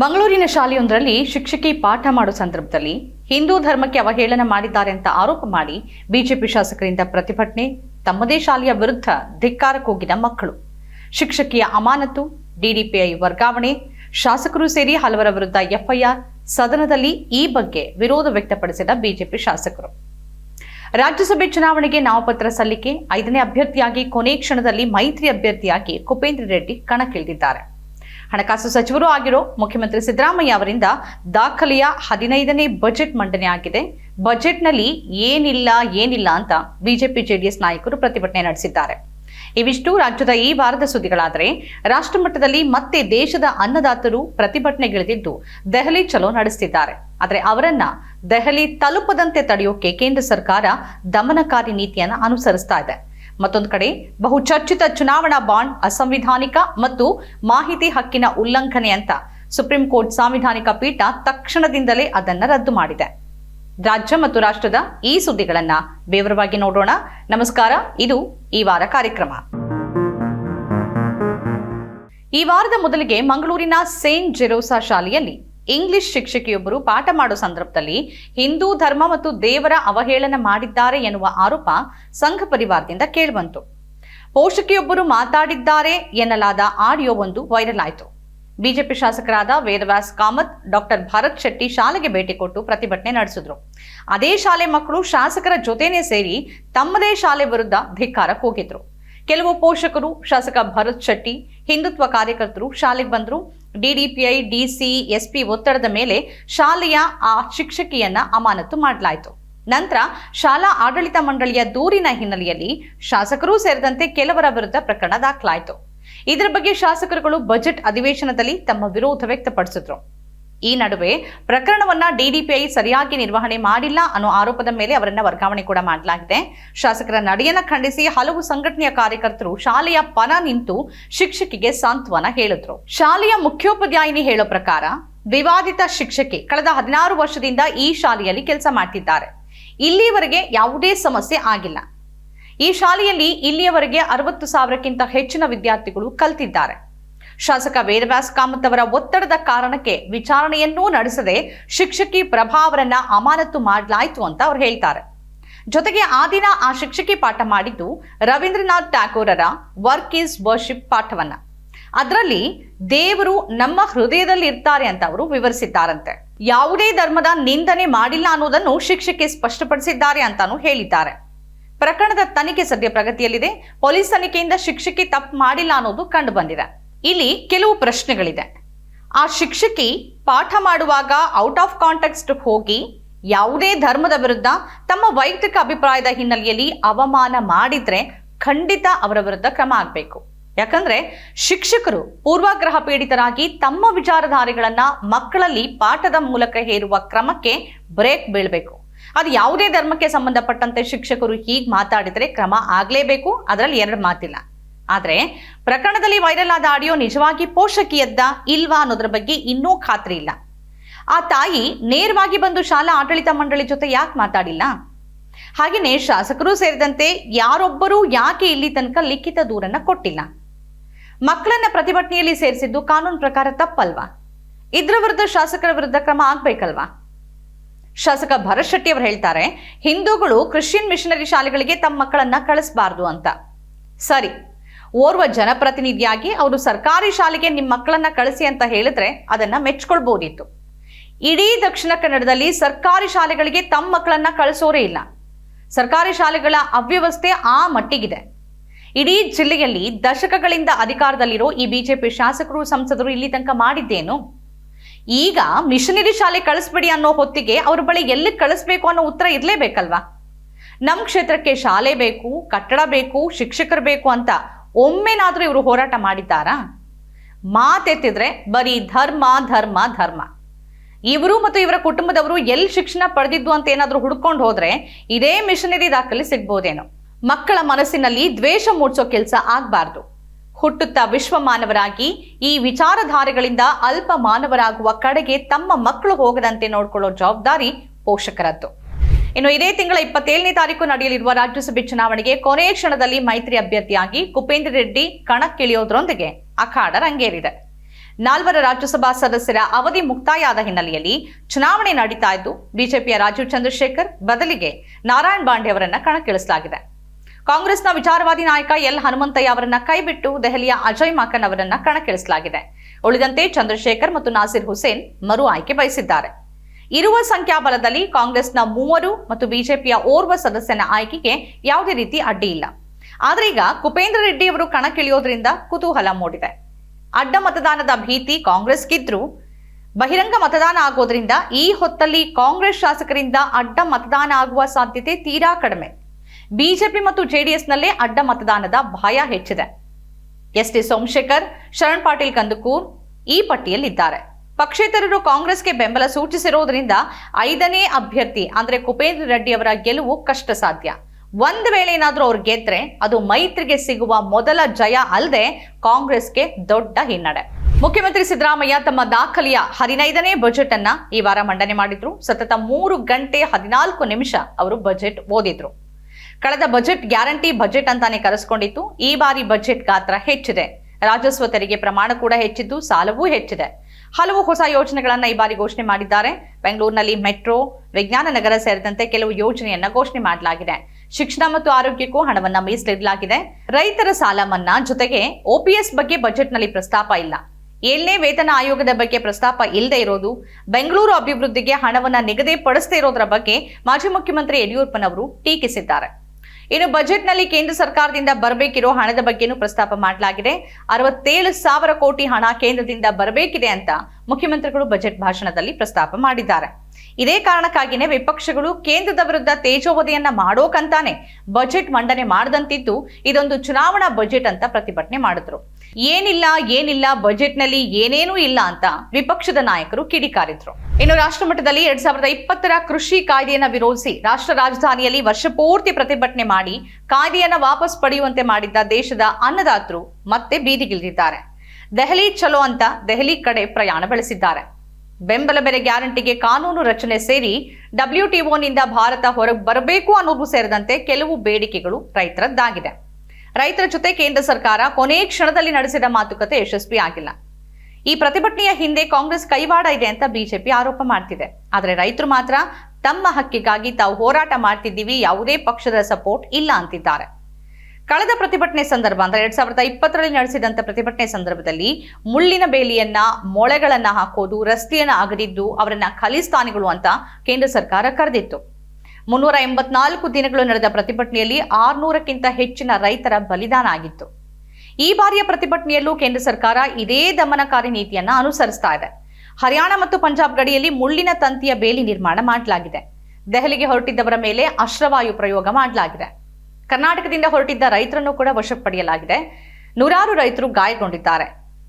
ಮಂಗಳೂರಿನ ಶಾಲೆಯೊಂದರಲ್ಲಿ ಶಿಕ್ಷಕಿ ಪಾಠ ಮಾಡೋ ಸಂದರ್ಭದಲ್ಲಿ ಹಿಂದೂ ಧರ್ಮಕ್ಕೆ ಅವಹೇಳನ ಮಾಡಿದ್ದಾರೆ ಅಂತ ಆರೋಪ ಮಾಡಿ ಬಿಜೆಪಿ ಶಾಸಕರಿಂದ ಪ್ರತಿಭಟನೆ, ತಮ್ಮದೇ ಶಾಲೆಯ ವಿರುದ್ಧ ಧಿಕ್ಕಾರ ಕೂಗಿದ ಮಕ್ಕಳು. ಶಿಕ್ಷಕಿಯ ಅಮಾನತು ಡಿಡಿಪಿಐ ವರ್ಗಾವಣೆ, ಶಾಸಕರು ಸೇರಿ ಹಲವರ ವಿರುದ್ಧ ಎಫ್ಐಆರ್, ಸದನದಲ್ಲಿ ಈ ಬಗ್ಗೆ ವಿರೋಧ ವ್ಯಕ್ತಪಡಿಸಿದ ಬಿಜೆಪಿ ಶಾಸಕರು. ರಾಜ್ಯಸಭೆ ಚುನಾವಣೆಗೆ ನಾಮಪತ್ರ ಸಲ್ಲಿಕೆ, ಐದನೇ ಅಭ್ಯರ್ಥಿಯಾಗಿ ಕೊನೆ ಕ್ಷಣದಲ್ಲಿ ಮೈತ್ರಿ ಅಭ್ಯರ್ಥಿಯಾಗಿ ಕುಪೇಂದ್ರ ರೆಡ್ಡಿ ಕಣಕ್ಕಿಳಿದಿದ್ದಾರೆ. ಹಣಕಾಸು ಸಚಿವರು ಆಗಿರೋ ಮುಖ್ಯಮಂತ್ರಿ ಸಿದ್ದರಾಮಯ್ಯ ಅವರಿಂದ ದಾಖಲೆಯ ಹದಿನೈದನೇ ಬಜೆಟ್ ಮಂಡನೆ ಆಗಿದೆ. ಬಜೆಟ್ನಲ್ಲಿ ಏನಿಲ್ಲ ಏನಿಲ್ಲ ಅಂತ ಬಿಜೆಪಿ ಜೆಡಿಎಸ್ ನಾಯಕರು ಪ್ರತಿಭಟನೆ ನಡೆಸಿದ್ದಾರೆ. ಇವಿಷ್ಟು ರಾಜ್ಯದ ಈ ವಾರದ ಸುದ್ದಿಗಳಾದರೆ, ರಾಷ್ಟ್ರಮಟ್ಟದಲ್ಲಿ ಮತ್ತೆ ದೇಶದ ಅನ್ನದಾತರು ಪ್ರತಿಭಟನೆಗಿಳಿದಿದ್ದು ದೆಹಲಿ ಚಲೋ ನಡೆಸುತ್ತಿದ್ದಾರೆ ಆದರೆ ಅವರನ್ನ ದೆಹಲಿ ತಲುಪದಂತೆ ತಡೆಯೋಕೆ ಕೇಂದ್ರ ಸರ್ಕಾರ ದಮನಕಾರಿ ನೀತಿಯನ್ನು ಅನುಸರಿಸ್ತಾ ಇದೆ. ಮತ್ತೊಂದು ಕಡೆ, ಬಹುಚರ್ಚಿತ ಚುನಾವಣಾ ಬಾಂಡ್ ಅಸಂವಿಧಾನಿಕ ಮತ್ತು ಮಾಹಿತಿ ಹಕ್ಕಿನ ಉಲ್ಲಂಘನೆ ಅಂತ ಸುಪ್ರೀಂ ಕೋರ್ಟ್ ಸಾಂವಿಧಾನಿಕ ಪೀಠ ತಕ್ಷಣದಿಂದಲೇ ಅದನ್ನು ರದ್ದು ಮಾಡಿದೆ. ರಾಜ್ಯ ಮತ್ತು ರಾಷ್ಟ್ರದ ಈ ಸುದ್ದಿಗಳನ್ನ ವಿವರವಾಗಿ ನೋಡೋಣ. ನಮಸ್ಕಾರ, ಇದು ಈ ವಾರ ಕಾರ್ಯಕ್ರಮ. ಈ ವಾರದ ಮೊದಲಿಗೆ ಮಂಗಳೂರಿನ ಸೇಂಟ್ ಜೆರೋಸಾ ಶಾಲೆಯಲ್ಲಿ ಇಂಗ್ಲಿಷ್ ಶಿಕ್ಷಕಿಯೊಬ್ಬರು ಪಾಠ ಮಾಡೋ ಸಂದರ್ಭದಲ್ಲಿ ಹಿಂದೂ ಧರ್ಮ ಮತ್ತು ದೇವರ ಅವಹೇಳನ ಮಾಡಿದ್ದಾರೆ ಎನ್ನುವ ಆರೋಪ ಸಂಘ ಪರಿವಾರದಿಂದ ಕೇಳಿಬಂತು. ಪೋಷಕಿಯೊಬ್ಬರು ಮಾತಾಡಿದ್ದಾರೆ ಎನ್ನಲಾದ ಆಡಿಯೋ ಒಂದು ವೈರಲ್ ಆಯಿತು. ಬಿಜೆಪಿ ಶಾಸಕರಾದ ವೇದವ್ಯಾಸ್ ಕಾಮತ್, ಡಾಕ್ಟರ್ ಭರತ್ ಶೆಟ್ಟಿ ಶಾಲೆಗೆ ಭೇಟಿ ಕೊಟ್ಟು ಪ್ರತಿಭಟನೆ ನಡೆಸಿದ್ರು. ಅದೇ ಶಾಲೆ ಮಕ್ಕಳು ಶಾಸಕರ ಜೊತೆನೇ ಸೇರಿ ತಮ್ಮದೇ ಶಾಲೆ ವಿರುದ್ಧ ಧಿಕ್ಕಾರ ಕೂಗಿದ್ರು ಕೆಲವು ಪೋಷಕರು ಶಾಸಕ ಭರತ್ ಶೆಟ್ಟಿ, ಹಿಂದುತ್ವ ಕಾರ್ಯಕರ್ತರು ಶಾಲೆಗೆ ಬಂದ್ರು. ಡಿಡಿಪಿಐ, ಡಿಸಿ, ಎಸ್ಪಿ ಒತ್ತಡದ ಮೇಲೆ ಶಾಲೆಯ ಆ ಶಿಕ್ಷಕಿಯನ್ನ ಅಮಾನತು ಮಾಡಲಾಯಿತು. ನಂತರ ಶಾಲಾ ಆಡಳಿತ ಮಂಡಳಿಯ ದೂರಿನ ಹಿನ್ನೆಲೆಯಲ್ಲಿ ಶಾಸಕರೂ ಸೇರಿದಂತೆ ಕೆಲವರ ವಿರುದ್ಧ ಪ್ರಕರಣ ದಾಖಲಾಯಿತು. ಇದರ ಬಗ್ಗೆ ಶಾಸಕರುಗಳು ಬಜೆಟ್ ಅಧಿವೇಶನದಲ್ಲಿ ತಮ್ಮ ವಿರೋಧ ವ್ಯಕ್ತಪಡಿಸಿದ್ರು. ಈ ನಡುವೆ ಪ್ರಕರಣವನ್ನ ಡಿಡಿಪಿಐ ಸರಿಯಾಗಿ ನಿರ್ವಹಣೆ ಮಾಡಿಲ್ಲ ಅನ್ನೋ ಆರೋಪದ ಮೇಲೆ ಅವರನ್ನ ವರ್ಗಾವಣೆ ಕೂಡ ಮಾಡಲಾಗಿದೆ. ಶಾಸಕರ ನಡೆಯನ್ನ ಖಂಡಿಸಿ ಹಲವು ಸಂಘಟನೆಯ ಕಾರ್ಯಕರ್ತರು ಶಾಲೆಯ ಪರ ನಿಂತು ಶಿಕ್ಷಕಿಗೆ ಸಾಂತ್ವನ ಹೇಳಿದ್ರು. ಶಾಲೆಯ ಮುಖ್ಯೋಪಾಧ್ಯಾಯಿನಿ ಹೇಳೋ ಪ್ರಕಾರ ವಿವಾದಿತ ಶಿಕ್ಷಕಿ ಕಳೆದ ಹದಿನಾರು ವರ್ಷದಿಂದ ಈ ಶಾಲೆಯಲ್ಲಿ ಕೆಲಸ ಮಾಡ್ತಿದ್ದಾರೆ. ಇಲ್ಲಿಯವರೆಗೆ ಯಾವುದೇ ಸಮಸ್ಯೆ ಆಗಿಲ್ಲ. ಈ ಶಾಲೆಯಲ್ಲಿ ಇಲ್ಲಿಯವರೆಗೆ ಅರವತ್ತು ಸಾವಿರಕ್ಕಿಂತ ಹೆಚ್ಚಿನ ವಿದ್ಯಾರ್ಥಿಗಳು ಕಲ್ತಿದ್ದಾರೆ. ಶಾಸಕ ವೇದವ್ಯಾಸ್ ಕಾಮತ್ ಅವರ ಒತ್ತಡದ ಕಾರಣಕ್ಕೆ ವಿಚಾರಣೆಯನ್ನೂ ನಡೆಸದೆ ಶಿಕ್ಷಕಿ ಪ್ರಭಾ ಅವರನ್ನ ಅಮಾನತು ಮಾಡಲಾಯಿತು ಅಂತ ಅವ್ರು ಹೇಳ್ತಾರೆ. ಜೊತೆಗೆ ಆ ದಿನ ಆ ಶಿಕ್ಷಕಿ ಪಾಠ ಮಾಡಿದ್ದು ರವೀಂದ್ರನಾಥ್ ಟ್ಯಾಗೋರರ ವರ್ಕ್ ಈಸ್ ವರ್ಷಿಪ್ ಪಾಠವನ್ನ. ಅದರಲ್ಲಿ ದೇವರು ನಮ್ಮ ಹೃದಯದಲ್ಲಿ ಇರ್ತಾರೆ ಅಂತ ಅವರು ವಿವರಿಸಿದ್ದಾರಂತೆ. ಯಾವುದೇ ಧರ್ಮದ ನಿಂದನೆ ಮಾಡಿಲ್ಲ ಅನ್ನೋದನ್ನು ಶಿಕ್ಷಕಿ ಸ್ಪಷ್ಟಪಡಿಸಿದ್ದಾರೆ ಅಂತಾನು ಹೇಳಿದ್ದಾರೆ. ಪ್ರಕರಣದ ತನಿಖೆ ಸದ್ಯ ಪ್ರಗತಿಯಲ್ಲಿದೆ. ಪೊಲೀಸ್ ತನಿಖೆಯಿಂದ ಶಿಕ್ಷಕಿ ತಪ್ಪು ಮಾಡಿಲ್ಲ ಅನ್ನೋದು ಕಂಡು ಬಂದಿದೆ. ಇಲ್ಲಿ ಕೆಲವು ಪ್ರಶ್ನೆಗಳಿದೆ. ಆ ಶಿಕ್ಷಕಿ ಪಾಠ ಮಾಡುವಾಗ ಔಟ್ ಆಫ್ ಕಾಂಟೆಕ್ಸ್ಟ್ ಹೋಗಿ ಯಾವುದೇ ಧರ್ಮದ ವಿರುದ್ಧ ತಮ್ಮ ವೈಯಕ್ತಿಕ ಅಭಿಪ್ರಾಯದ ಹಿನ್ನೆಲೆಯಲ್ಲಿ ಅವಮಾನ ಮಾಡಿದ್ರೆ ಖಂಡಿತ ಅವರ ವಿರುದ್ಧ ಕ್ರಮ ಆಗಬೇಕು. ಯಾಕಂದ್ರೆ ಶಿಕ್ಷಕರು ಪೂರ್ವಾಗ್ರಹ ಪೀಡಿತರಾಗಿ ತಮ್ಮ ವಿಚಾರಧಾರೆಗಳನ್ನ ಮಕ್ಕಳಲ್ಲಿ ಪಾಠದ ಮೂಲಕ ಹೇರುವ ಕ್ರಮಕ್ಕೆ ಬ್ರೇಕ್ ಬೀಳಬೇಕು. ಅದು ಯಾವುದೇ ಧರ್ಮಕ್ಕೆ ಸಂಬಂಧಪಟ್ಟಂತೆ ಶಿಕ್ಷಕರು ಹೀಗೆ ಮಾತಾಡಿದರೆ ಕ್ರಮ ಆಗಲೇಬೇಕು. ಅದರಲ್ಲಿ ಎರಡು ಮಾತಿಲ್ಲ. ಆದರೆ ಪ್ರಕರಣದಲ್ಲಿ ವೈರಲ್ ಆದ ಆಡಿಯೋ ನಿಜವಾಗಿ ಪೋಷಕಿಯದ್ದ ಇಲ್ವಾ ಅನ್ನೋದ್ರ ಬಗ್ಗೆ ಇನ್ನೂ ಖಾತ್ರಿ ಇಲ್ಲ. ಆ ತಾಯಿ ನೇರವಾಗಿ ಬಂದು ಶಾಲಾ ಆಡಳಿತ ಮಂಡಳಿ ಜೊತೆ ಯಾಕೆ ಮಾತಾಡಿಲ್ಲ? ಹಾಗೆಯೇ ಶಾಸಕರು ಸೇರಿದಂತೆ ಯಾರೊಬ್ಬರೂ ಯಾಕೆ ಇಲ್ಲಿ ತನಕ ಲಿಖಿತ ದೂರನ್ನ ಕೊಟ್ಟಿಲ್ಲ? ಮಕ್ಕಳನ್ನ ಪ್ರತಿಭಟನೆಯಲ್ಲಿ ಸೇರಿಸಿದ್ದು ಕಾನೂನು ಪ್ರಕಾರ ತಪ್ಪಲ್ವಾ? ಇದ್ರ ವಿರುದ್ಧ ಶಾಸಕರ ವಿರುದ್ಧ ಕ್ರಮ ಆಗ್ಬೇಕಲ್ವಾ? ಶಾಸಕ ಭರತ್ ಶೆಟ್ಟಿ ಅವರು ಹೇಳ್ತಾರೆ, ಹಿಂದೂಗಳು ಕ್ರಿಶ್ಚಿಯನ್ ಮಿಷನರಿ ಶಾಲೆಗಳಿಗೆ ತಮ್ಮ ಮಕ್ಕಳನ್ನ ಕಳಿಸಬಾರ್ದು ಅಂತ. ಸರಿ ಓರ್ವ ಜನಪ್ರತಿನಿಧಿಯಾಗಿ ಅವರು ಸರ್ಕಾರಿ ಶಾಲೆಗೆ ನಿಮ್ಮ ಮಕ್ಕಳನ್ನ ಕಳಿಸಿ ಅಂತ ಹೇಳಿದ್ರೆ ಅದನ್ನ ಮೆಚ್ಕೊಳ್ಬಹುದಿತ್ತು ಇಡೀ ದಕ್ಷಿಣ ಕನ್ನಡದಲ್ಲಿ ಸರ್ಕಾರಿ ಶಾಲೆಗಳಿಗೆ ತಮ್ಮ ಮಕ್ಕಳನ್ನ ಕಳಿಸೋರೇ ಇಲ್ಲ. ಸರ್ಕಾರಿ ಶಾಲೆಗಳ ಅವ್ಯವಸ್ಥೆ ಆ ಮಟ್ಟಿಗಿದೆ. ಇಡೀ ಜಿಲ್ಲೆಯಲ್ಲಿ ದಶಕಗಳಿಂದ ಅಧಿಕಾರದಲ್ಲಿರೋ ಈ ಬಿಜೆಪಿ ಶಾಸಕರು, ಸಂಸದರು ಇಲ್ಲಿ ತನಕ ಮಾಡಿದ್ದೇನು? ಈಗ ಮಿಷನರಿ ಶಾಲೆ ಕಳಿಸ್ಬಿಡಿ ಅನ್ನೋ ಹೊತ್ತಿಗೆ ಅವ್ರ ಬಳಿ ಎಲ್ಲಿ ಕಳಿಸ್ಬೇಕು ಅನ್ನೋ ಉತ್ತರ ಇರಲೇಬೇಕಲ್ವಾ? ನಮ್ಮ ಕ್ಷೇತ್ರಕ್ಕೆ ಶಾಲೆ ಬೇಕು, ಕಟ್ಟಡ ಬೇಕು, ಶಿಕ್ಷಕರು ಬೇಕು ಅಂತ ಒಮ್ಮೆನಾದ್ರೂ ಇವರು ಹೋರಾಟ ಮಾಡಿದ್ದಾರಾ? ಮಾತೆತ್ತಿದ್ರೆ ಬರೀ ಧರ್ಮ ಧರ್ಮ ಧರ್ಮ. ಇವರು ಮತ್ತು ಇವರ ಕುಟುಂಬದವರು ಎಲ್ಲಿ ಶಿಕ್ಷಣ ಪಡೆದಿದ್ದು ಅಂತ ಏನಾದರೂ ಹುಡ್ಕೊಂಡು ಹೋದ್ರೆ ಇದೇ ಮಿಷನರಿ ದಾಖಲೆ ಸಿಗ್ಬೋದೇನೋ. ಮಕ್ಕಳ ಮನಸ್ಸಿನಲ್ಲಿ ದ್ವೇಷ ಮೂಡಿಸೋ ಕೆಲಸ ಆಗ್ಬಾರ್ದು. ಹುಟ್ಟುತ್ತಾ ವಿಶ್ವ ಮಾನವರಾಗಿ ಈ ವಿಚಾರಧಾರೆಗಳಿಂದ ಅಲ್ಪ ಮಾನವರಾಗುವ ಕಡೆಗೆ ತಮ್ಮ ಮಕ್ಕಳು ಹೋಗದಂತೆ ನೋಡ್ಕೊಳ್ಳೋ ಜವಾಬ್ದಾರಿ ಪೋಷಕರದ್ದು. ಇನ್ನು ಇದೇ ತಿಂಗಳ ಇಪ್ಪತ್ತೇಳನೇ ತಾರೀಕು ನಡೆಯಲಿರುವ ರಾಜ್ಯಸಭೆ ಚುನಾವಣೆಗೆ ಕೊನೆಯ ಕ್ಷಣದಲ್ಲಿ ಮೈತ್ರಿ ಅಭ್ಯರ್ಥಿಯಾಗಿ ಕುಪೇಂದ್ರ ರೆಡ್ಡಿ ಕಣಕ್ಕಿಳಿಯೋದ್ರೊಂದಿಗೆ ಅಖಾಡ ರಂಗೇರಿದೆ. ನಾಲ್ವರ ರಾಜ್ಯಸಭಾ ಸದಸ್ಯರ ಅವಧಿ ಮುಕ್ತಾಯ ಆದ ಹಿನ್ನೆಲೆಯಲ್ಲಿ ಚುನಾವಣೆ ನಡೀತಾ ಇದ್ದು, ಬಿಜೆಪಿಯ ರಾಜೀವ್ ಚಂದ್ರಶೇಖರ್ ಬದಲಿಗೆ ನಾರಾಯಣ್ ಬಾಂಡೆ ಅವರನ್ನ ಕಣಕ್ಕಿಳಿಸಲಾಗಿದೆ. ಕಾಂಗ್ರೆಸ್ನ ವಿಚಾರವಾದಿ ನಾಯಕ ಎಲ್ ಹನುಮಂತಯ್ಯ ಅವರನ್ನ ಕೈಬಿಟ್ಟು ದೆಹಲಿಯ ಅಜಯ್ ಮಾಕನ್ ಅವರನ್ನ ಕಣಕ್ಕಿಳಿಸಲಾಗಿದೆ. ಉಳಿದಂತೆ ಚಂದ್ರಶೇಖರ್ ಮತ್ತು ನಾಸಿರ್ ಹುಸೇನ್ ಮರು ಆಯ್ಕೆ ಬಯಸಿದ್ದಾರೆ. ಇರುವ ಸಂಖ್ಯಾಬಲದಲ್ಲಿ ಕಾಂಗ್ರೆಸ್ನ ಮೂವರು ಮತ್ತು ಬಿಜೆಪಿಯ ಓರ್ವ ಸದಸ್ಯನ ಆಯ್ಕೆಗೆ ಯಾವುದೇ ರೀತಿ ಅಡ್ಡಿ ಇಲ್ಲ. ಆದ್ರೆ ಈಗ ಕುಪೇಂದ್ರ ರೆಡ್ಡಿ ಅವರು ಕಣಕ್ಕಿಳಿಯೋದ್ರಿಂದ ಕುತೂಹಲ ಮೂಡಿದೆ. ಅಡ್ಡ ಮತದಾನದ ಭೀತಿ ಕಾಂಗ್ರೆಸ್ಗಿದ್ರು. ಬಹಿರಂಗ ಮತದಾನ ಆಗೋದ್ರಿಂದ ಈ ಹೊತ್ತಲ್ಲಿ ಕಾಂಗ್ರೆಸ್ ಶಾಸಕರಿಂದ ಅಡ್ಡ ಮತದಾನ ಆಗುವ ಸಾಧ್ಯತೆ ತೀರಾ ಕಡಿಮೆ. ಬಿಜೆಪಿ ಮತ್ತು ಜೆಡಿಎಸ್ನಲ್ಲೇ ಅಡ್ಡ ಮತದಾನದ ಭಯ ಹೆಚ್ಚಿದೆ. ಎಸ್ ಟಿ ಸೋಮಶೇಖರ್, ಶರಣ್ ಪಾಟೀಲ್ ಕಂದುಕೂರ್ ಈ ಪಟ್ಟಿಯಲ್ಲಿದ್ದಾರೆ. ಪಕ್ಷೇತರರು ಕಾಂಗ್ರೆಸ್ಗೆ ಬೆಂಬಲ ಸೂಚಿಸಿರುವುದರಿಂದ ಐದನೇ ಅಭ್ಯರ್ಥಿ, ಅಂದ್ರೆ ಕುಪೇಂದ್ರ ರೆಡ್ಡಿ ಅವರ ಗೆಲುವು ಕಷ್ಟ ಸಾಧ್ಯ ಒಂದ್ ವೇಳೆ ಏನಾದ್ರೂ ಅವ್ರು ಗೆದ್ರೆ ಅದು ಮೈತ್ರಿಗೆ ಸಿಗುವ ಮೊದಲ ಜಯ ಅಲ್ಲದೆ ಕಾಂಗ್ರೆಸ್ಗೆ ದೊಡ್ಡ ಹಿನ್ನಡೆ. ಮುಖ್ಯಮಂತ್ರಿ ಸಿದ್ದರಾಮಯ್ಯ ತಮ್ಮ ದಾಖಲೆಯ ಹದಿನೈದನೇ ಬಜೆಟ್ ಅನ್ನ ಈ ವಾರ ಮಂಡನೆ ಮಾಡಿದ್ರು. ಸತತ ಮೂರು ಗಂಟೆ ಹದಿನಾಲ್ಕು ನಿಮಿಷ ಅವರು ಬಜೆಟ್ ಓದಿದ್ರು. ಕಳೆದ ಬಜೆಟ್ ಗ್ಯಾರಂಟಿ ಬಜೆಟ್ ಅಂತಾನೆ ಕರೆಸ್ಕೊಂಡಿತ್ತು. ಈ ಬಾರಿ ಬಜೆಟ್ ಗಾತ್ರ ಹೆಚ್ಚಿದೆ. ರಾಜಸ್ವ ತೆರಿಗೆ ಪ್ರಮಾಣ ಕೂಡ ಹೆಚ್ಚಿದ್ದು, ಸಾಲವೂ ಹೆಚ್ಚಿದೆ. ಹಲವು ಹೊಸ ಯೋಜನೆಗಳನ್ನ ಈ ಬಾರಿ ಘೋಷಣೆ ಮಾಡಿದ್ದಾರೆ. ಬೆಂಗಳೂರಿನಲ್ಲಿ ಮೆಟ್ರೋ, ವಿಜ್ಞಾನ ನಗರ ಸೇರಿದಂತೆ ಕೆಲವು ಯೋಜನೆಯನ್ನ ಘೋಷಣೆ ಮಾಡಲಾಗಿದೆ. ಶಿಕ್ಷಣ ಮತ್ತು ಆರೋಗ್ಯಕ್ಕೂ ಹಣವನ್ನ ಮೀಸಲಿಡಲಾಗಿದೆ. ರೈತರ ಸಾಲ ಮನ್ನಾ ಜೊತೆಗೆ ಓಪಿಎಸ್ ಬಗ್ಗೆ ಬಜೆಟ್ನಲ್ಲಿ ಪ್ರಸ್ತಾಪ ಇಲ್ಲ. ಏಳನೇ ವೇತನ ಆಯೋಗದ ಬಗ್ಗೆ ಪ್ರಸ್ತಾಪ ಇಲ್ಲದೆ ಇರೋದು, ಬೆಂಗಳೂರು ಅಭಿವೃದ್ಧಿಗೆ ಹಣವನ್ನ ನಿಗದಿಪಡಿಸದೇ ಇರೋದರ ಬಗ್ಗೆ ಮಾಜಿ ಮುಖ್ಯಮಂತ್ರಿ ಯಡಿಯೂರಪ್ಪನವರು ಟೀಕಿಸಿದ್ದಾರೆ. ಇನ್ನು ಬಜೆಟ್ನಲ್ಲಿ ಕೇಂದ್ರ ಸರ್ಕಾರದಿಂದ ಬರಬೇಕಿರೋ ಹಣದ ಬಗ್ಗೆನೂ ಪ್ರಸ್ತಾಪ ಮಾಡಲಾಗಿದೆ. ಅರವತ್ತೇಳು ಸಾವಿರ ಕೋಟಿ ಹಣ ಕೇಂದ್ರದಿಂದ ಬರಬೇಕಿದೆ ಅಂತ ಮುಖ್ಯಮಂತ್ರಿಗಳು ಬಜೆಟ್ ಭಾಷಣದಲ್ಲಿ ಪ್ರಸ್ತಾಪ ಮಾಡಿದ್ದಾರೆ. ಇದೇ ಕಾರಣಕ್ಕಾಗಿನೇ ವಿಪಕ್ಷಗಳು ಕೇಂದ್ರದ ವಿರುದ್ಧ ತೇಜೋವಧಿಯನ್ನ ಮಾಡೋಕಂತಾನೆ ಬಜೆಟ್ ಮಂಡನೆ ಮಾಡದಂತಿದ್ದು ಇದೊಂದು ಚುನಾವಣಾ ಬಜೆಟ್ ಅಂತ ಪ್ರತಿಭಟನೆ ಮಾಡಿದ್ರು. ಏನಿಲ್ಲ ಏನಿಲ್ಲ, ಬಜೆಟ್ನಲ್ಲಿ ಏನೇನೂ ಇಲ್ಲ ಅಂತ ವಿಪಕ್ಷದ ನಾಯಕರು ಕಿಡಿಕಾರಿದ್ರು ಇನ್ನು ರಾಷ್ಟ್ರಮಟ್ಟದಲ್ಲಿ ಎರಡ್ ಸಾವಿರದ ಇಪ್ಪತ್ತರ ಕೃಷಿ ಕಾಯ್ದೆಯನ್ನ ವಿರೋಧಿಸಿ ರಾಷ್ಟ್ರ ರಾಜಧಾನಿಯಲ್ಲಿ ವರ್ಷಪೂರ್ತಿ ಪ್ರತಿಭಟನೆ ಮಾಡಿ ಕಾಯ್ದೆಯನ್ನ ವಾಪಸ್ ಪಡೆಯುವಂತೆ ಮಾಡಿದ್ದ ದೇಶದ ಅನ್ನದಾತರು ಮತ್ತೆ ಬೀದಿಗಿಳಿದಿದ್ದಾರೆ. ದೆಹಲಿ ಚಲೋ ಅಂತ ದೆಹಲಿ ಕಡೆ ಪ್ರಯಾಣ ಬೆಳೆಸಿದ್ದಾರೆ. ಬೆಂಬಲ ಬೆಲೆ ಗ್ಯಾರಂಟಿಗೆ ಕಾನೂನು ರಚನೆ ಸೇರಿ ಡಬ್ಲ್ಯೂಟಿಒನಿಂದ ಭಾರತ ಹೊರಗೆ ಬರಬೇಕು ಅನ್ನೋದು ಸೇರಿದಂತೆ ಕೆಲವು ಬೇಡಿಕೆಗಳು ರೈತರದ್ದಾಗಿದೆ. ರೈತರ ಜೊತೆ ಕೇಂದ್ರ ಸರ್ಕಾರ ಕೊನೆ ಕ್ಷಣದಲ್ಲಿ ನಡೆಸಿದ ಮಾತುಕತೆ ಯಶಸ್ವಿ ಆಗಿಲ್ಲ. ಈ ಪ್ರತಿಭಟನೆಯ ಹಿಂದೆ ಕಾಂಗ್ರೆಸ್ ಕೈವಾಡ ಇದೆ ಅಂತ ಬಿಜೆಪಿ ಆರೋಪ ಮಾಡ್ತಿದೆ. ಆದರೆ ರೈತರು ಮಾತ್ರ ತಮ್ಮ ಹಕ್ಕಿಗಾಗಿ ತಾವು ಹೋರಾಟ ಮಾಡ್ತಿದ್ದೀವಿ, ಯಾವುದೇ ಪಕ್ಷದ ಸಪೋರ್ಟ್ ಇಲ್ಲ ಅಂತಿದ್ದಾರೆ. ಕಳೆದ ಪ್ರತಿಭಟನೆ ಸಂದರ್ಭ ಅಂದ್ರೆ ಎರಡ್ ಸಾವಿರದ ಇಪ್ಪತ್ತರಲ್ಲಿ ನಡೆಸಿದಂತ ಪ್ರತಿಭಟನೆ ಸಂದರ್ಭದಲ್ಲಿ ಮುಳ್ಳಿನ ಬೇಲಿಯನ್ನ ಮೊಳೆಗಳನ್ನ ಹಾಕೋದು, ರಸ್ತೆಯನ್ನ ಅಗದಿದ್ದು, ಅವರನ್ನ ಖಲಿಸ್ತಾನಿಗಳು ಅಂತ ಕೇಂದ್ರ ಸರ್ಕಾರ ಕರೆದಿತ್ತು. ಮುನ್ನೂರ ಎಂಬತ್ನಾಲ್ಕು ದಿನಗಳು ನಡೆದ ಪ್ರತಿಭಟನೆಯಲ್ಲಿ ಆರ್ನೂರಕ್ಕಿಂತ ಹೆಚ್ಚಿನ ರೈತರ ಬಲಿದಾನ ಆಗಿತ್ತು. ಈ ಬಾರಿಯ ಪ್ರತಿಭಟನೆಯಲ್ಲೂ ಕೇಂದ್ರ ಸರ್ಕಾರ ಇದೇ ದಮನಕಾರಿ ನೀತಿಯನ್ನ ಅನುಸರಿಸ್ತಾ ಇದೆ. ಹರಿಯಾಣ ಮತ್ತು ಪಂಜಾಬ್ ಗಡಿಯಲ್ಲಿ ಮುಳ್ಳಿನ ತಂತಿಯ ಬೇಲಿ ನಿರ್ಮಾಣ ಮಾಡಲಾಗಿದೆ. ದೆಹಲಿಗೆ ಹೊರಟಿದ್ದವರ ಮೇಲೆ ಅಶ್ರವಾಯು ಪ್ರಯೋಗ ಮಾಡಲಾಗಿದೆ. ಕರ್ನಾಟಕದಿಂದ ಹೊರಟಿದ್ದ ರೈತರನ್ನು ಕೂಡ ವಶಪಡಿಯಲಾಗಿದೆ ಪಡೆಯಲಾಗಿದೆ. ನೂರಾರು ರೈತರು ಗಾಯಗೊಂಡಿದ್ದಾರೆ.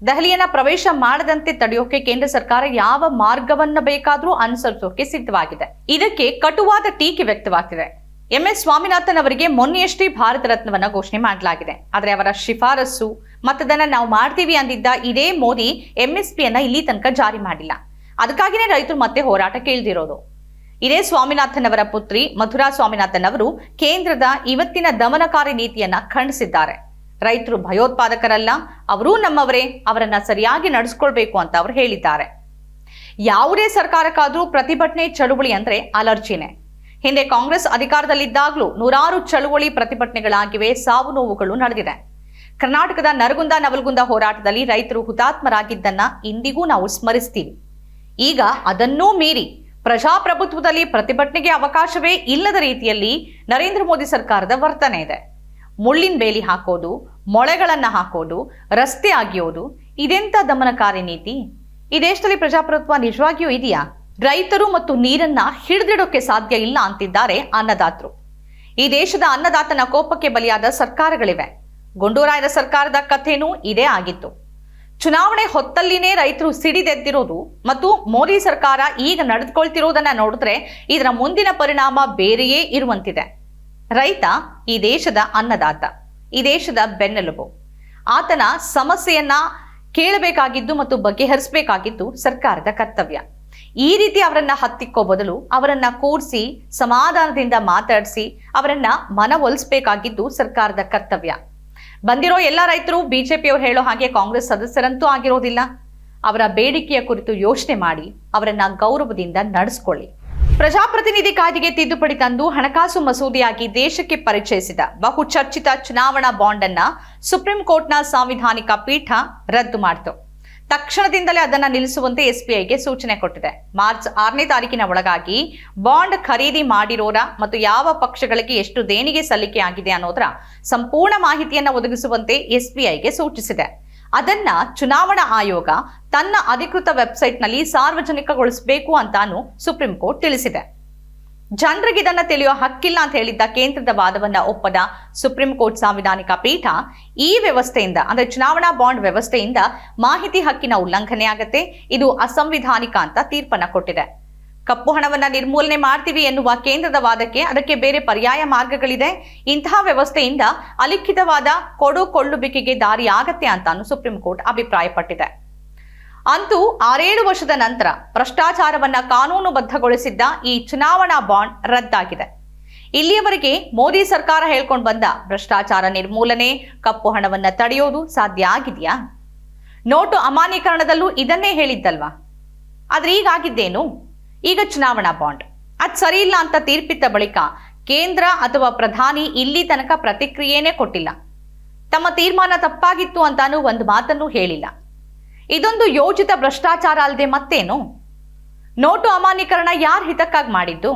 ದೆಹಲಿಯನ್ನ ಪ್ರವೇಶ ಮಾಡದಂತೆ ತಡೆಯೋಕೆ ಕೇಂದ್ರ ಸರ್ಕಾರ ಯಾವ ಮಾರ್ಗವನ್ನ ಬೇಕಾದರೂ ಅನುಸರಿಸೋಕೆ ಸಿದ್ಧವಾಗಿದೆ. ಇದಕ್ಕೆ ಕಟುವಾದ ಟೀಕೆ ವ್ಯಕ್ತವಾಗ್ತಿದೆ. ಎಂ. ಎಸ್. ಸ್ವಾಮಿನಾಥನ್ ಅವರಿಗೆ ಮೊನ್ನೆಯಷ್ಟೇ ಭಾರತ ರತ್ನವನ್ನ ಘೋಷಣೆ ಮಾಡಲಾಗಿದೆ. ಆದರೆ ಅವರ ಶಿಫಾರಸು ಮತದಾನ ನಾವು ಮಾಡ್ತೀವಿ ಅಂದಿದ್ದ ಇದೇ ಮೋದಿ ಎಂಎಸ್ಪಿಯನ್ನ ಇಲ್ಲಿ ತನಕ ಜಾರಿ ಮಾಡಿಲ್ಲ. ಅದಕ್ಕಾಗಿನೇ ರೈತರು ಮತ್ತೆ ಹೋರಾಟ ಇಳಿದಿರೋದು. ಇದೇ ಸ್ವಾಮಿನಾಥನ್ ಅವರ ಪುತ್ರಿ ಮಥುರಾ ಸ್ವಾಮಿನಾಥನ್ ಅವರು ಕೇಂದ್ರದ ಇವತ್ತಿನ ದಮನಕಾರಿ ನೀತಿಯನ್ನ ಖಂಡಿಸಿದ್ದಾರೆ. ರೈತರು ಭಯೋತ್ಪಾದಕರಲ್ಲ, ಅವರೂ ನಮ್ಮವರೇ, ಅವರನ್ನ ಸರಿಯಾಗಿ ನಡೆಸ್ಕೊಳ್ಬೇಕು ಅಂತ ಅವರು ಹೇಳಿದ್ದಾರೆ. ಯಾವುದೇ ಸರ್ಕಾರಕ್ಕಾದ್ರೂ ಪ್ರತಿಭಟನೆ ಚಳುವಳಿ ಅಂದ್ರೆ ಅಲರ್ಜಿನೇ. ಹಿಂದೆ ಕಾಂಗ್ರೆಸ್ ಅಧಿಕಾರದಲ್ಲಿದ್ದಾಗಲೂ ನೂರಾರು ಚಳುವಳಿ ಪ್ರತಿಭಟನೆಗಳಾಗಿವೆ, ಸಾವು ನೋವುಗಳು ನಡೆದಿದೆ. ಕರ್ನಾಟಕದ ನರಗುಂದ ನವಲಗುಂದ ಹೋರಾಟದಲ್ಲಿ ರೈತರು ಹುತಾತ್ಮರಾಗಿದ್ದನ್ನ ಇಂದಿಗೂ ನಾವು ಸ್ಮರಿಸ್ತೀವಿ. ಈಗ ಅದನ್ನೂ ಮೀರಿ ಪ್ರಜಾಪ್ರಭುತ್ವದಲ್ಲಿ ಪ್ರತಿಭಟನೆಗೆ ಅವಕಾಶವೇ ಇಲ್ಲದ ರೀತಿಯಲ್ಲಿ ನರೇಂದ್ರ ಮೋದಿ ಸರ್ಕಾರದ ವರ್ತನೆ ಇದೆ. ಮುಳ್ಳಿನ ಬೇಲಿ ಹಾಕೋದು, ಮೊಳೆಗಳನ್ನ ಹಾಕೋದು, ರಸ್ತೆ ಆಗಿಯೋದು, ಇದೆಂತ ದಮನಕಾರಿ ನೀತಿ? ಈ ದೇಶದಲ್ಲಿ ಪ್ರಜಾಪ್ರಭುತ್ವ ನಿಜವಾಗಿಯೂ ಇದೆಯಾ? ರೈತರು ಮತ್ತು ನೀರನ್ನ ಹಿಡಿದಿಡೋಕೆ ಸಾಧ್ಯ ಇಲ್ಲ ಅಂತಿದ್ದಾರೆ ಅನ್ನದಾತರು. ಈ ದೇಶದ ಅನ್ನದಾತನ ಕೋಪಕ್ಕೆ ಬಲಿಯಾದ ಸರ್ಕಾರಗಳಿವೆ. ಗುಂಡೂರಾಯರ ಸರ್ಕಾರದ ಕಥೆನೂ ಇದೇ ಆಗಿತ್ತು. ಚುನಾವಣೆ ಹೊತ್ತಲ್ಲಿನೇ ರೈತರು ಸಿಡಿದೆದ್ದಿರೋದು ಮತ್ತು ಮೋದಿ ಸರ್ಕಾರ ಈಗ ನಡೆದುಕೊಳ್ತಿರೋದನ್ನ ನೋಡಿದ್ರೆ ಇದರ ಮುಂದಿನ ಪರಿಣಾಮ ಬೇರೆಯೇ ಇರುವಂತಿದೆ. ರೈತ ಈ ದೇಶದ ಅನ್ನದಾತ, ಈ ದೇಶದ ಬೆನ್ನೆಲುಬು. ಆತನ ಸಮಸ್ಯೆಯನ್ನ ಕೇಳಬೇಕಾಗಿದ್ದು ಮತ್ತು ಬಗೆಹರಿಸಬೇಕಾಗಿದ್ದು ಸರ್ಕಾರದ ಕರ್ತವ್ಯ. ಈ ರೀತಿ ಅವರನ್ನ ಹತ್ತಿಕ್ಕೋ ಬದಲು ಅವರನ್ನ ಕೂರಿಸಿ, ಸಮಾಧಾನದಿಂದ ಮಾತಾಡಿಸಿ, ಅವರನ್ನ ಮನವೊಲಿಸಬೇಕಾಗಿದ್ದು ಸರ್ಕಾರದ ಕರ್ತವ್ಯ. ಬಂದಿರೋ ಎಲ್ಲ ರೈತರು ಬಿಜೆಪಿಯವರು ಹೇಳೋ ಹಾಗೆ ಕಾಂಗ್ರೆಸ್ ಸದಸ್ಯರಂತೂ ಆಗಿರೋದಿಲ್ಲ. ಅವರ ಬೇಡಿಕೆಯ ಕುರಿತು ಯೋಚನೆ ಮಾಡಿ, ಅವರನ್ನ ಗೌರವದಿಂದ ನಡೆಸ್ಕೊಳ್ಳಿ. ಪ್ರಜಾಪ್ರತಿನಿಧಿ ಕಾಯ್ದೆಗೆ ತಿದ್ದುಪಡಿ ತಂದು ಹಣಕಾಸು ಮಸೂದೆಯಾಗಿ ದೇಶಕ್ಕೆ ಪರಿಚಯಿಸಿದ ಬಹು ಚರ್ಚಿತ ಚುನಾವಣಾ ಬಾಂಡ್ ಅನ್ನ ಸುಪ್ರೀಂ ಕೋರ್ಟ್ನ ಸಾಂವಿಧಾನಿಕ ಪೀಠ ರದ್ದು ಮಾಡಿತು. ತಕ್ಷಣದಿಂದಲೇ ಅದನ್ನ ನಿಲ್ಲಿಸುವಂತೆ ಎಸ್ಬಿಐಗೆ ಸೂಚನೆ ಕೊಟ್ಟಿದೆ. ಮಾರ್ಚ್ ಆರನೇ ತಾರೀಕಿನ ಒಳಗಾಗಿ ಬಾಂಡ್ ಖರೀದಿ ಮಾಡಿರೋರ ಮತ್ತು ಯಾವ ಪಕ್ಷಗಳಿಗೆ ಎಷ್ಟು ದೇಣಿಗೆ ಸಲ್ಲಿಕೆ ಆಗಿದೆ ಅನ್ನೋದರ ಸಂಪೂರ್ಣ ಮಾಹಿತಿಯನ್ನು ಒದಗಿಸುವಂತೆ ಎಸ್ಬಿಐಗೆ ಸೂಚಿಸಿದೆ. ಅದನ್ನ ಚುನಾವಣಾ ಆಯೋಗ ತನ್ನ ಅಧಿಕೃತ ವೆಬ್ಸೈಟ್ನಲ್ಲಿ ಸಾರ್ವಜನಿಕಗೊಳಿಸಬೇಕು ಅಂತಾನು ಸುಪ್ರೀಂ ಕೋರ್ಟ್ ತಿಳಿಸಿದೆ. ಜನರಿಗೆ ಇದನ್ನ ತಿಳಿಯೋ ಹಕ್ಕಿಲ್ಲ ಅಂತ ಹೇಳಿದ್ದ ಕೇಂದ್ರದ ವಾದವನ್ನ ಒಪ್ಪದ ಸುಪ್ರೀಂ ಕೋರ್ಟ್ ಸಾಂವಿಧಾನಿಕ ಪೀಠ ಈ ವ್ಯವಸ್ಥೆಯಿಂದ, ಅಂದ್ರೆ ಚುನಾವಣಾ ಬಾಂಡ್ ವ್ಯವಸ್ಥೆಯಿಂದ ಮಾಹಿತಿ ಹಕ್ಕಿನ ಉಲ್ಲಂಘನೆ ಆಗತ್ತೆ, ಇದು ಅಸಂವಿಧಾನಿಕ ಅಂತ ತೀರ್ಪನ್ನ ಕೊಟ್ಟಿದೆ. ಕಪ್ಪು ಹಣವನ್ನ ನಿರ್ಮೂಲನೆ ಮಾಡ್ತೀವಿ ಎನ್ನುವ ಕೇಂದ್ರದ ವಾದಕ್ಕೆ ಅದಕ್ಕೆ ಬೇರೆ ಪರ್ಯಾಯ ಮಾರ್ಗಗಳಿದೆ. ಇಂತಹ ವ್ಯವಸ್ಥೆಯಿಂದ ಅಲಿಖಿತವಾದ ಕೊಡು ಕೊಳ್ಳುವಿಕೆಗೆ ದಾರಿ ಆಗತ್ತೆ ಅಂತಾನು ಸುಪ್ರೀಂ ಕೋರ್ಟ್ ಅಭಿಪ್ರಾಯಪಟ್ಟಿದೆ. ಅಂತೂ ಆರೇಳು ವರ್ಷದ ನಂತರ ಭ್ರಷ್ಟಾಚಾರವನ್ನ ಕಾನೂನುಬದ್ಧಗೊಳಿಸಿದ್ದ ಈ ಚುನಾವಣಾ ಬಾಂಡ್ ರದ್ದಾಗಿದೆ. ಇಲ್ಲಿಯವರೆಗೆ ಮೋದಿ ಸರ್ಕಾರ ಹೇಳ್ಕೊಂಡು ಬಂದ ಭ್ರಷ್ಟಾಚಾರ ನಿರ್ಮೂಲನೆ, ಕಪ್ಪು ಹಣವನ್ನ ತಡೆಯೋದು ಸಾಧ್ಯ ಆಗಿದೆಯಾ? ನೋಟು ಅಮಾನ್ಯೀಕರಣದಲ್ಲೂ ಇದನ್ನೇ ಹೇಳಿದ್ದಲ್ವಾ? ಆದ್ರೆ ಈಗಾಗಿದ್ದೇನು ಈಗ ಚುನಾವಣಾ ಬಾಂಡ್. ಅದ್ ಸರಿ ಇಲ್ಲ ಅಂತ ತೀರ್ಪಿದ್ದ ಬಳಿಕ ಕೇಂದ್ರ ಅಥವಾ ಪ್ರಧಾನಿ ಇಲ್ಲಿ ತನಕ ಪ್ರತಿಕ್ರಿಯೆನೇ ಕೊಟ್ಟಿಲ್ಲ. ತಮ್ಮ ತೀರ್ಮಾನ ತಪ್ಪಾಗಿತ್ತು ಅಂತಾನೂ ಒಂದು ಮಾತನ್ನು ಹೇಳಿಲ್ಲ. ಇದೊಂದು ಯೋಜಿತ ಭ್ರಷ್ಟಾಚಾರ ಅಲ್ಲದೆ ಮತ್ತೇನು? ನೋಟು ಅಮಾನ್ಯೀಕರಣ ಯಾರ ಹಿತಕ್ಕಾಗಿ ಮಾಡಿದ್ದು?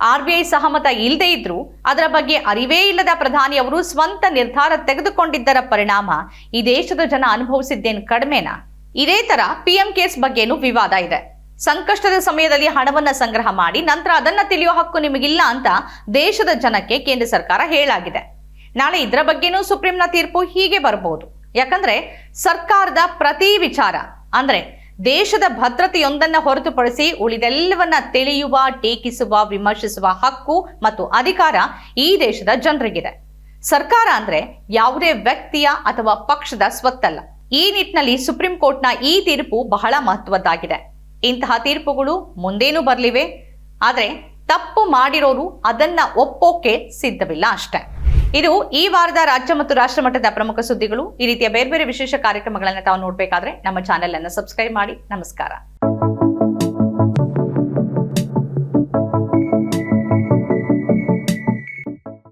ಆರ್ ಬಿ ಐ ಸಹಮತ ಇಲ್ಲದೆ ಇದ್ರೂ ಅದರ ಬಗ್ಗೆ ಅರಿವೇ ಇಲ್ಲದ ಪ್ರಧಾನಿ ಅವರು ಸ್ವಂತ ನಿರ್ಧಾರ ತೆಗೆದುಕೊಂಡಿದ್ದರ ಪರಿಣಾಮ ಈ ದೇಶದ ಜನ ಅನುಭವಿಸಿದ್ದೇನು ಕಡಿಮೆನಾ? ಇದೇ ತರ ಪಿಎಂ ಕೇಸ್ ಬಗ್ಗೆನೂ ವಿವಾದ ಇದೆ. ಸಂಕಷ್ಟದ ಸಮಯದಲ್ಲಿ ಹಣವನ್ನ ಸಂಗ್ರಹ ಮಾಡಿ ನಂತರ ಅದನ್ನ ತಿಳಿಯೋ ಹಕ್ಕು ನಿಮಗಿಲ್ಲ ಅಂತ ದೇಶದ ಜನಕ್ಕೆ ಕೇಂದ್ರ ಸರ್ಕಾರ ಹೇಳಾಗಿದೆ. ನಾಳೆ ಇದರ ಬಗ್ಗೆನೂ ಸುಪ್ರೀಂನ ತೀರ್ಪು ಹೀಗೆ ಬರಬಹುದು ಯಾಕಂದ್ರೆ ಸರ್ಕಾರದ ಪ್ರತಿ ವಿಚಾರ, ಅಂದ್ರೆ ದೇಶದ ಭದ್ರತೆಯೊಂದನ್ನ ಹೊರತುಪಡಿಸಿ ಉಳಿದೆಲ್ಲವನ್ನ ತಿಳಿಯುವ, ಟೀಕಿಸುವ, ವಿಮರ್ಶಿಸುವ ಹಕ್ಕು ಮತ್ತು ಅಧಿಕಾರ ಈ ದೇಶದ ಜನರಿಗಿದೆ. ಸರ್ಕಾರ ಅಂದ್ರೆ ಯಾವುದೇ ವ್ಯಕ್ತಿಯ ಅಥವಾ ಪಕ್ಷದ ಸ್ವತ್ತಲ್ಲ. ಈ ನಿಟ್ಟಿನಲ್ಲಿ ಸುಪ್ರೀಂ ಕೋರ್ಟ್ನ ಈ ತೀರ್ಪು ಬಹಳ ಮಹತ್ವದ್ದಾಗಿದೆ. ಇಂತಹ ತೀರ್ಪುಗಳು ಮುಂದೇನು ಬರಲಿವೆ, ಆದರೆ ತಪ್ಪು ಮಾಡಿರೋರು ಅದನ್ನ ಒಪ್ಪೋಕೆ ಸಿದ್ಧವಿಲ್ಲ ಅಷ್ಟೇ. ಇದು ಈ ವಾರದ ರಾಜ್ಯ ಮತ್ತು ರಾಷ್ಟ್ರ ಮಟ್ಟದ ಪ್ರಮುಖ ಸುದ್ದಿಗಳು. ಈ ರೀತಿಯ ಬೇರೆ ಬೇರೆ ವಿಶೇಷ ಕಾರ್ಯಕ್ರಮಗಳನ್ನು ತಾವು ನೋಡಬೇಕಾದ್ರೆ ನಮ್ಮ ಚಾನೆಲ್ ಅನ್ನು ಸಬ್ಸ್ಕ್ರೈಬ್ ಮಾಡಿ. ನಮಸ್ಕಾರ.